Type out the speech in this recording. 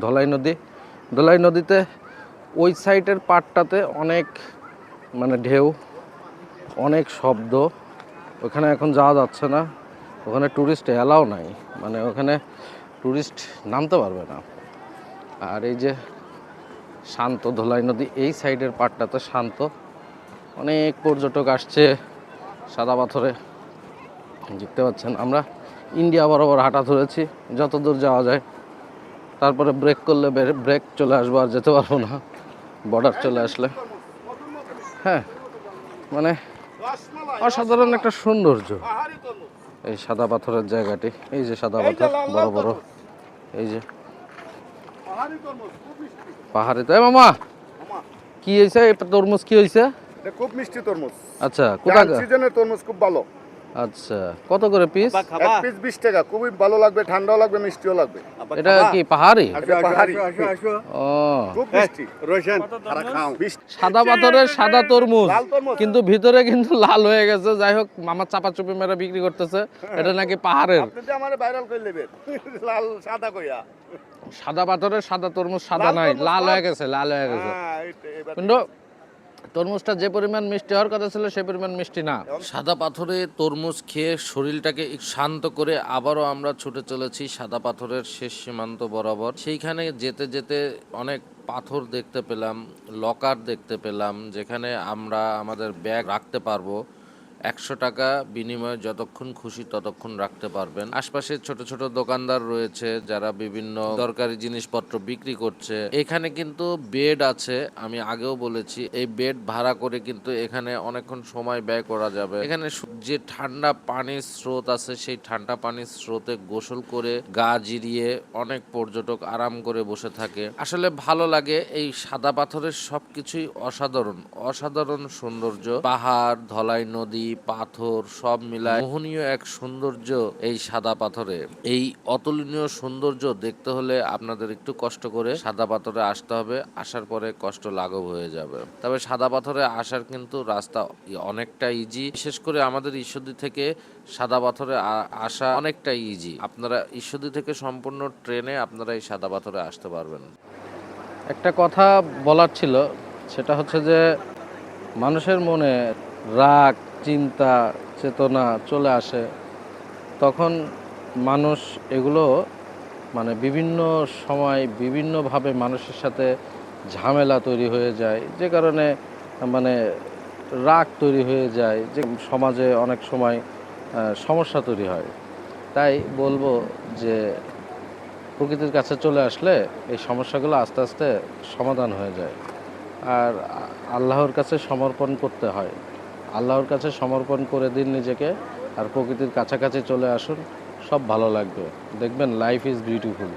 ধলাই নদী। ধলাই নদীতে ওই সাইডের পাড়টাতে অনেক মানে ঢেউ, অনেক শব্দ। ওখানে এখন যাওয়া যাচ্ছে না। ওখানে ট্যুরিস্ট অ্যালাও নাই। মানে ওখানে ট্যুরিস্ট নামতে পারবে না। আর এই যে শান্ত ধলাই নদী, এই সাইডের পাড়টাতে শান্ত। অনেক পর্যটক আসছে সাদা পাথরে। দেখতে পাচ্ছেন আমরা। ইন্ডিয়া বরাবর হাঁটা ধরেছি। যত দূর যাওয়া যায়। তারপরে ব্রেক করলে ব্রেক চলে আসব আর যেতে পারব না। বর্ডার চলে আসলে। হ্যাঁ মানে অসাধারণ একটা সৌন্দর্য। এই সাদা পাথরের জায়গাটি এই যে সাদা পাথর বড় বড়। এই যে। পাহাড়ি তো মামা! কি হয়েছে? তরমুজ কি হয়েছে? খুব মিষ্টি তরমুজ। আচ্ছা কোথা সিজনের তরমুজ খুব ভালো। আচ্ছা কত করে পিস এক পিস বিশ টাকা খুবই ভালো লাগবে ঠান্ডাও লাগবে মিষ্টিও লাগবে। এটা কি পাহাড়ি? পাহাড়ি। ও। খুব মিষ্টি। রোশন। বিশ সাদা পাথরের সাদা তরমুজ। কিন্তু ভিতরে কিন্তু লাল হয়ে গেছে। যাই হোক মামা চাপা চুপি মেরে বিক্রি করতেছে। এটা নাকি পাহাড়ের? আপনি যে আমারে ভাইরাল করে নেবেন লাল সাদা কইয়া সাদা পাথরের সাদা তরমুজ সাদা নাই। লাল। হয়ে গেছে লাল হয়ে গেছে। হ্যাঁ এইটা- কিন্তু তরমুজটা যে পরিমাণ মিষ্টি হওয়ার কথা ছিল, সেই পরিমাণ মিষ্টি না। সাদা পাথরে তরমুজ খেয়ে শরীরটাকে শান্ত করে আবারও আমরা ছুটে চলেছি সাদা পাথরের শেষ সীমান্ত বরাবর। সেইখানে যেতে যেতে অনেক পাথর দেখতে পেলাম, লকার দেখতে পেলাম, যেখানে আমরা আমাদের ব্যাগ রাখতে পারব। একশো টাকা বিনিময়ে যতক্ষণ খুশি ততক্ষণ রাখতে পারবেন। আশপাশে ছোট ছোট দোকানদার রয়েছে যারা বিভিন্ন দরকারি জিনিসপত্র বিক্রি করছে। এখানে কিন্তু বেড আছে, আমি আগেও বলেছি। এই বেড ভাড়া করে কিন্তু এখানে অনেকক্ষণ সময় ব্যয় করা যাবে। এখানে যে ঠান্ডা পানির স্রোত আছে, সেই ঠান্ডা পানির স্রোতে গোসল করে গা জিরিয়ে অনেক পর্যটক আরাম করে বসে থাকে। আসলে ভালো লাগে, এই সাদা পাথরের সবকিছুই অসাধারণ। অসাধারণ সৌন্দর্য। পাহাড়, ধলাই নদী পাথর সব মিলায় মোহনীয় এক সৌন্দর্য এই সাদা পাথরে। এই অতুলনীয় সৌন্দর্য দেখতে হলে আপনাদের একটু কষ্ট করে সাদা পাথরে আসতে হবে, আসার পরে কষ্ট লাঘব হয়ে যাবে। তবে সাদা পাথরে আসার কিন্তু রাস্তা অনেকটা ইজি বিশেষ করে আমাদের ঈশ্বরদী থেকে সাদা পাথরে আসা অনেকটা ইজি আপনারা ঈশ্বরদী থেকে সম্পূর্ণ ট্রেনে আপনারা এই সাদা পাথরে আসতে পারবেন। একটা কথা বলার ছিল, সেটা হচ্ছে যে মানুষের মনে রাগ চিন্তা, চেতনা চলে আসে, তখন মানুষ এগুলো মানে বিভিন্ন সময় বিভিন্নভাবে মানুষের সাথে ঝামেলা তৈরি হয়ে যায়, যে কারণে মানে রাগ তৈরি হয়ে যায়, যে সমাজে অনেক সময় সমস্যা তৈরি হয়। তাই বলব যে প্রকৃতির কাছে চলে আসলে এই সমস্যাগুলো আস্তে আস্তে সমাধান হয়ে যায়। আর আল্লাহর কাছে সমর্পণ করতে হয়। আল্লাহর কাছে সমর্পণ করে দিন নিজেকে আর প্রকৃতির কাছাকাছি চলে আসুন। সব ভালো লাগবে। দেখবেন লাইফ ইজ বিউটিফুল